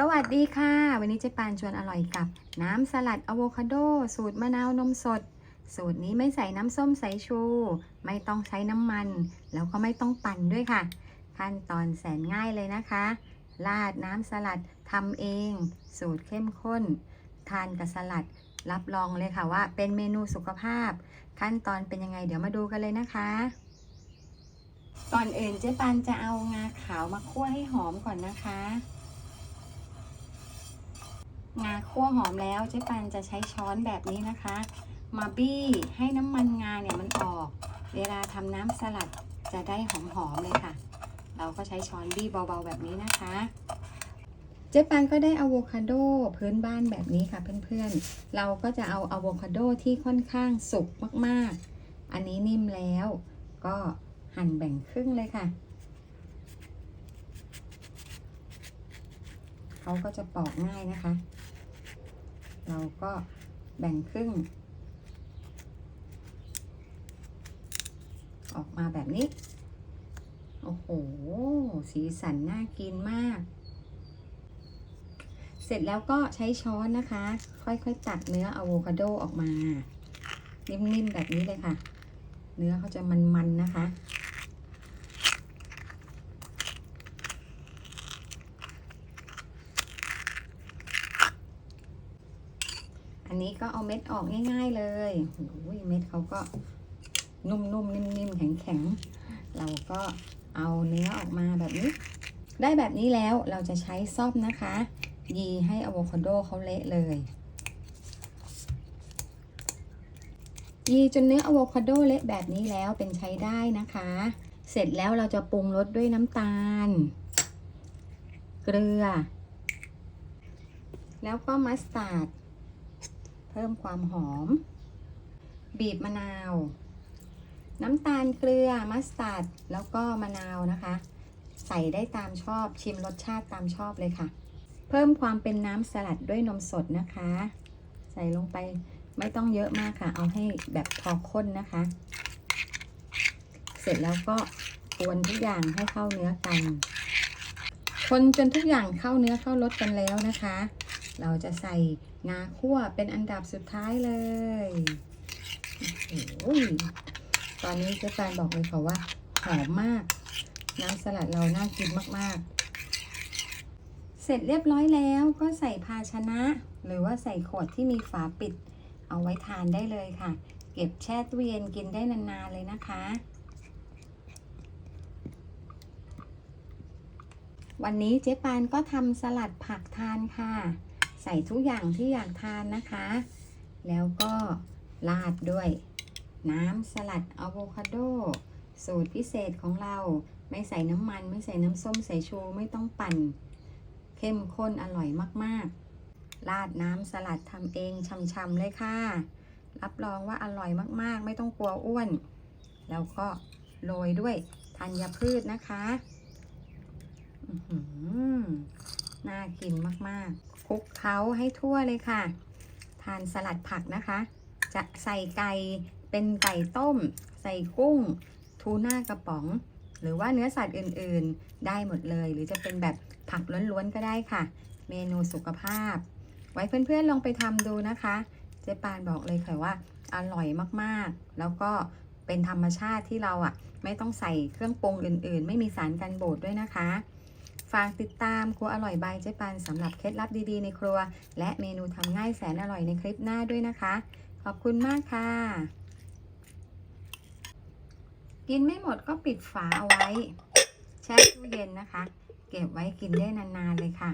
สวัสดีค่ะ วันนี้เจ๊ปานชวนอร่อยกับ น้ำสลัดอะโวคาโด สูตรมะนาวนมสด สูตรนี้ไม่ใส่น้ำส้มสายชู ไม่ต้องใช้น้ำมัน แล้วก็ไม่ต้องปั่นด้วยค่ะ ขั้นตอนแสนง่ายเลยนะคะ ราดน้ำสลัดทำเอง สูตรเข้มข้น ทานกับสลัด รับรองเลยค่ะว่า เป็นเมนูสุขภาพ ขั้นตอนเป็นยังไงเดี๋ยวมาดูกันเลยนะคะก่อนอื่นเจ๊ปานจะเอางาขาวมาคั่วให้หอมก่อนนะคะ งาคั่วหอมแล้วเจ๊ปานจะใช้ช้อนแบบนี้นะคะ มาบี้ให้น้ำมันงาเนี่ยมันออก เวลาทำน้ำสลัดจะได้หอมๆเลยค่ะ เราก็ใช้ช้อนบี้เบาๆแบบนี้นะคะ เจ๊ปานก็ได้อะโวคาโดพื้นบ้านแบบนี้ค่ะเพื่อนๆ เราก็จะเอาอะโวคาโดที่ค่อนข้างสุกมากๆ อันนี้นิ่มแล้วก็หั่นแบ่งครึ่งเลยค่ะ เขาก็จะปอกง่ายนะคะ เราก็แบ่งครึ่ง ออกมาแบบนี้ โอ้โห สีสันน่ากินมาก เสร็จแล้วก็ใช้ช้อนนะคะ ค่อยๆ ตัดเนื้ออะโวคาโดออกมา นิ่มๆ แบบนี้เลยค่ะ เนื้อเขาจะมันๆ นะคะ อันนี้ก็เอาเม็ดออกง่าย ๆเลยโอ้ยเม็ดเขาก็นุ่มๆนิ่มๆแข็งๆ เราก็เอาเนื้อออกมาแบบนี้ ได้แบบนี้แล้วเราจะใช้ซ่อมนะคะ ยีให้อะโวคาโดเขาเละเลย ยีจนเนื้ออะโวคาโดเละแบบนี้แล้วเป็นใช้ได้นะคะ เสร็จแล้วเราจะปรุงรสด้วยน้ำตาล เกลือ แล้วก็มัสตาร์ด เพิ่มความหอม บีบมะนาว น้ำตาลเกลือมัสตาร์ดแล้วก็มะนาวนะคะ ใส่ได้ตามชอบชิมรสชาติตามชอบเลยค่ะ เพิ่มความเป็นน้ำสลัดด้วยนมสดนะคะ ใส่ลงไปไม่ต้องเยอะมากค่ะ เอาให้แบบพอข้นนะคะ เสร็จแล้วก็กวนทุกอย่างให้เข้าเนื้อกัน คนจนทุกอย่างเข้าเนื้อเข้ารสกันแล้วนะคะ เราจะใส่งาคั่วเป็นอันดับสุดท้ายเลยโอ้โหตอนนี้เจ๊ปานบอกเลยค่ะว่าหอมมาก น้ำสลัดเราน่ากินมากๆ เสร็จเรียบร้อยแล้วก็ใส่ภาชนะ หรือว่าใส่ขวดที่มีฝาปิด เอาไว้ทานได้เลยค่ะ เก็บแช่ตู้เย็นกินได้นานๆเลยนะคะ วันนี้เจ๊ปานก็ทำสลัดผักทานค่ะ ใส่ทุกอย่างที่อยากทานนะคะ แล้วก็ราดด้วย น้ำสลัดอะโวคาโด สูตรพิเศษของเราไม่ใส่น้ำมัน ไม่ใส่น้ำส้มใสายชูไม่ต้องปั่น เข้มข้นอร่อยมากๆ ราดน้ำสลัดทำเองช่ำๆเลยค่ะ รับรองว่าอร่อยมากๆ ไม่ต้องกลัวอ้วน แล้วก็โรยด้วยธัญพืชนะคะ น่ากินมากๆคลุกเคล้าให้ทั่วเลยค่ะ ทานสลัดผักนะคะ จะใส่ไก่เป็นไก่ต้ม ใส่กุ้ง ทูน่ากระป๋อง หรือว่าเนื้อสัตว์อื่นๆ ได้หมดเลย หรือจะเป็นแบบผักล้วนๆก็ได้ค่ะ เมนูสุขภาพ ไว้เพื่อนๆลองไปทำดูนะคะ เจ๊ปานบอกเลยค่ะว่าอร่อยมากๆ แล้วก็เป็นธรรมชาติที่เราอะ ไม่ต้องใส่เครื่องปรุงอื่นๆ ไม่มีสารกันบูดด้วยนะคะ ฝากติดตามครัวอร่อยบายเจ๊ปันสำหรับเคล็ดลับดีๆในครัว และเมนูทำง่ายแสนอร่อยในคลิปหน้าด้วยนะคะ ขอบคุณมากค่ะ กินไม่หมดก็ปิดฝาเอาไว้ แช่ตู้เย็นนะคะ เก็บไว้กินได้นานๆเลยค่ะ